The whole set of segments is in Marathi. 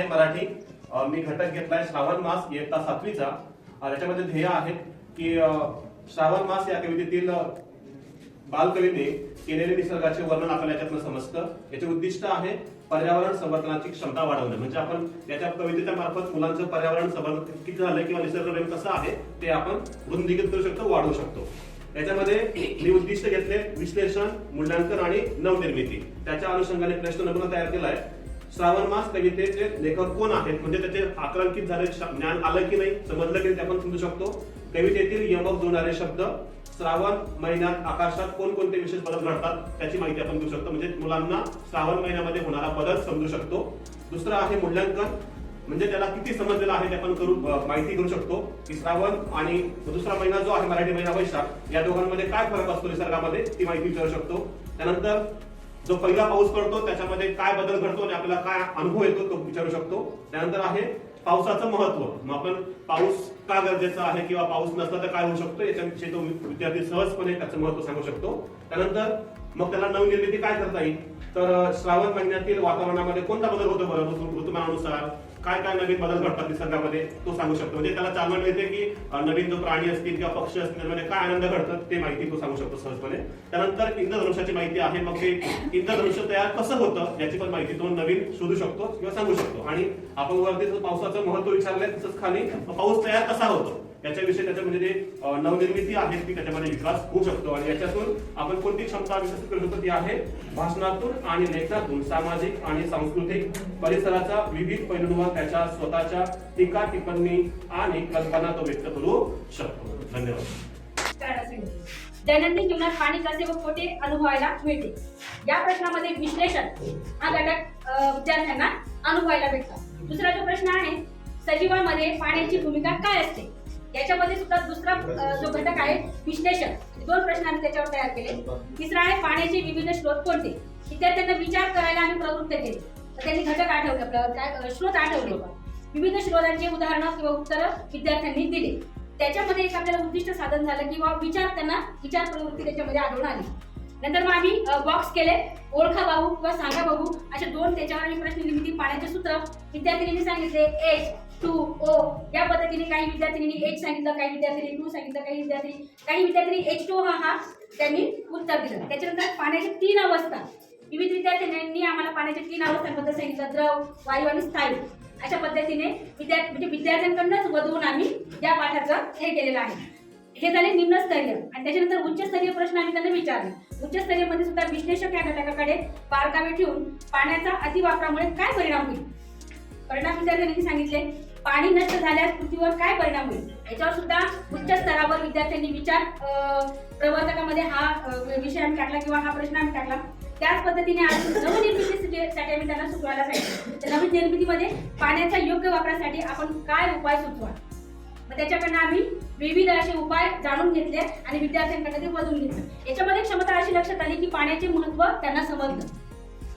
आहे मराठी. मी घटक घेतलाय श्रावण मास इयत्ता सातवीचा. त्याच्यामध्ये ध्येय आहे की श्रावण मास या कवितेतील बालकवीने केलेले निसर्गाचे वर्णन आपल्याला याच्यातनं समजतं. याचे उद्दिष्ट आहे पर्यावरण संवर्धनाची क्षमता वाढवणे. म्हणजे आपण याच्या कवितेच्या मार्फत मुलांचं पर्यावरण संवर्धन किती झालं किंवा निसर्गप्रेम कसं आहे ते आपण वृंदिगत करू शकतो वाढवू शकतो. याच्यामध्ये मी उद्दिष्ट घेतले विश्लेषण मूल्यांकन आणि नवनिर्मिती. त्याच्या अनुषंगाने प्रश्न नमुना तयार केलाय. श्रावण मास कवितेचे लेखक कोण आहेत? म्हणजे त्याचे आकलंकित झाले ज्ञान आलं की नाही समजलं की नाही ते आपण समजू शकतो. कवितेतील यमक जोडणारे शब्द श्रावण महिन्यात आकाशात कोणकोणते विशेष बदल घडतात त्याची माहिती आपण घेऊ शकतो. म्हणजे मुलांना श्रावण महिन्यामध्ये होणारा बदल समजू शकतो. दुसरं आहे मूल्यांकन. म्हणजे त्याला किती समजलेलं आहे ते आपण करू माहिती करू शकतो. की श्रावण आणि दुसरा महिना जो आहे मराठी महिना वैशाख या दोघांमध्ये काय फरक असतो निसर्गामध्ये ती माहिती विचारू शकतो. त्यानंतर जो पहिला पाऊस पडतो त्याच्यामध्ये काय बदल घडतो आणि आपल्याला काय अनुभव येतो तो विचारू शकतो. त्यानंतर आहे पावसाचं महत्त्व. मग आपण पाऊस का गरजेचा आहे किंवा पाऊस नसला तर काय होऊ शकतो? याच्याविषयी तो विद्यार्थी सहजपणे त्याचं महत्त्व सांगू शकतो. त्यानंतर मग त्याला नवनिर्मिती काय करता येईल? तर श्रावण महिन्यातील वातावरणामध्ये कोणता बदल होतो बरं ऋतुमानानुसार? काय काय नवीन बदल घडतात निसर्गामध्ये? तो सांगू शकतो. म्हणजे त्याला चालना मिळते की नवीन जो प्राणी असतील किंवा पक्षी असतील म्हणजे काय आनंद घडतात ते माहिती तो सांगू शकतो सहजपणे. त्यानंतर इंद्रधनुष्याची माहिती आहे मग ते इंद्रधनुष्य तयार कसं होतं याची पण माहिती तो नवीन शोधू शकतो किंवा सांगू शकतो. आणि आपण वरती पावसाचं महत्त्व विचारलंय तसंच खाली पाऊस तयार कसा होतो? याच्याविषयी त्याच्या म्हणजे जे नवनिर्मिती आहे ती त्याच्यामध्ये विकास होऊ शकतो. आणि याच्यातून आपण कोणती क्षमता विकसित करू शकतो ती आहे भाषणातून आणि लेखनातून सामाजिक आणि सांस्कृतिक परिसराचा विविध पैलूंवर त्याच्या स्वतःच्या टीका टिप्पणी आणि कल्पना तो व्यक्त करू शकतो. धन्यवाद. दैनंदिन जीवनात पाणी कसे व खोटे अनुभवायला मिळते. या प्रश्नामध्ये विश्लेषण हा घटक विद्यार्थ्यांना अनुभवायला भेटतो दुसरा जो प्रश्न आहे सजीवामध्ये पाण्याची भूमिका काय असते? याच्यामध्ये सुद्धा दुसरा जो घटक आहे विश्लेषण. दोन प्रश्न आम्ही त्याच्यावर तयार केले. तिसरा आहे पाण्याचे विविध स्रोत कोणते? विद्यार्थ्यांना विचार करायला आम्ही प्रवृत्त केले. तर त्यांनी घटक आठवले आपल्याला काय स्रोत आठवले. विविध स्रोतांचे उदाहरणं किंवा उत्तरं विद्यार्थ्यांनी दिले. त्याच्यामध्ये एक आपल्याला उद्दिष्ट साधन झालं किंवा विचार त्यांना विचार प्रवृत्ती त्याच्यामध्ये आढळून आली. नंतर मग आम्ही बॉक्स केले. ओळखा भाऊ किंवा सांगा भाऊ असे दोन त्याच्यावर आम्ही प्रश्न निर्मिती पाण्याचे सूत्र. विद्यार्थिनींनी सांगितले एच टू ओ या पद्धतीने काही विद्यार्थिनींनी एच सांगितलं काही विद्यार्थिनी टू सांगितलं काही विद्यार्थी काही विद्यार्थिनी एच टू हा हा त्यांनी उत्तर दिलं. त्याच्यानंतर पाण्याच्या तीन अवस्था. विविध विद्यार्थ्यांनी आम्हाला पाण्याच्या तीन अवस्थांबद्दल सांगितलं द्रव वायू आणि स्थायू. अशा पद्धतीने विद्या म्हणजे विद्यार्थ्यांकडूनच वधवून आम्ही या पाठाचं हे केलेलं आहे. हे झाले निम्नस्तरीय. आणि त्याच्यानंतर उच्चस्तरीय प्रश्न आम्ही त्यांना विचारले. उच्चस्तरीयमध्ये सुद्धा विश्लेषक या घटकाकडे बारकावे ठेवून पाण्याचा अतिवापरामुळे काय परिणाम होईल? परिणाम विद्यार्थ्यांनी सांगितले पाणी नष्ट झाल्यास पृथ्वीवर काय परिणाम होईल? याच्यावर सुद्धा उच्च स्तरावर विद्यार्थ्यांनी विचार प्रवर्तकामध्ये हा विषय आम्ही टाकला किंवा हा प्रश्न आम्ही टाकला. त्याच पद्धतीने आज नवनिर्मितीसाठी आम्ही त्यांना सुचवायला सांगितलं. नवीन निर्मितीमध्ये पाण्याच्या योग्य वापरासाठी आपण काय उपाय सुचवा? मग त्याच्याकडनं आम्ही विविध असे उपाय जाणून घेतले आणि विद्यार्थ्यांकडे ते बदलून घेतलं. याच्यामध्ये क्षमता अशी लक्षात आली की पाण्याचे महत्त्व त्यांना समजलं.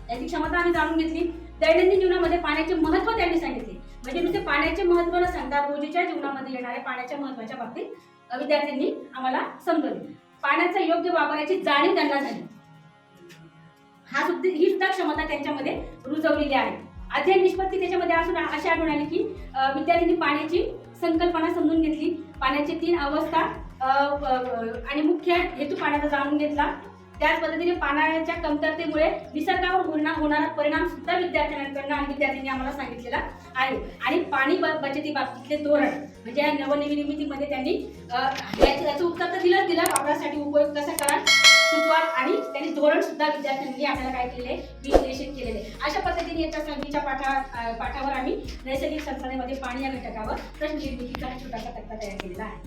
त्याची क्षमता आम्ही जाणून घेतली. दैनंदिन जीवनामध्ये पाण्याचे महत्त्व त्यांनी सांगितले. म्हणजे नुसते पाण्याचे महत्त्व न सांगता रोजच्या जीवनामध्ये येणाऱ्या पाण्याच्या महत्त्वाच्या बाबतीत विद्यार्थ्यांनी आम्हाला समजवले. पाण्याचा योग्य वापराची जाणीव त्यांना झाली. हा सुद्धा ही सुद्धा क्षमता त्यांच्यामध्ये रुजवलेली आहे. अध्ययन निष्पत्ती त्याच्यामध्ये असून अशी आढळून आली की विद्यार्थ्यांनी पाण्याची संकल्पना समजून घेतली. पाण्याची तीन अवस्था आणि मुख्य हेतू पाण्याचा जाणून घेतला. त्याच पद्धतीने पाण्याच्या कमतरतेमुळे निसर्गावर होणार होणारा परिणाम सुद्धा विद्यार्थ्यांकडनं आणि विद्यार्थ्यांनी आम्हाला सांगितलेला आहे. आणि पाणी बचती बाबतीतले धोरण म्हणजे या नवनिर्मितीमध्ये त्यांनी याचं याचं उत्तर तर दिलंच दिलं वापरासाठी उपयोग कसा करा सुचवाल आणि त्यांनी धोरण सुद्धा विद्यार्थ्यांनी आपल्याला काय केलेले विश्लेषण केलेले अशा पद्धतीने याच्या संधीच्या पाठा पाठावर आम्ही नैसर्गिक संसाधनामध्ये पाणी या घटकावर प्रश्न निर्मितीचा हा छोटासा तक्ता तयार केलेला आहे.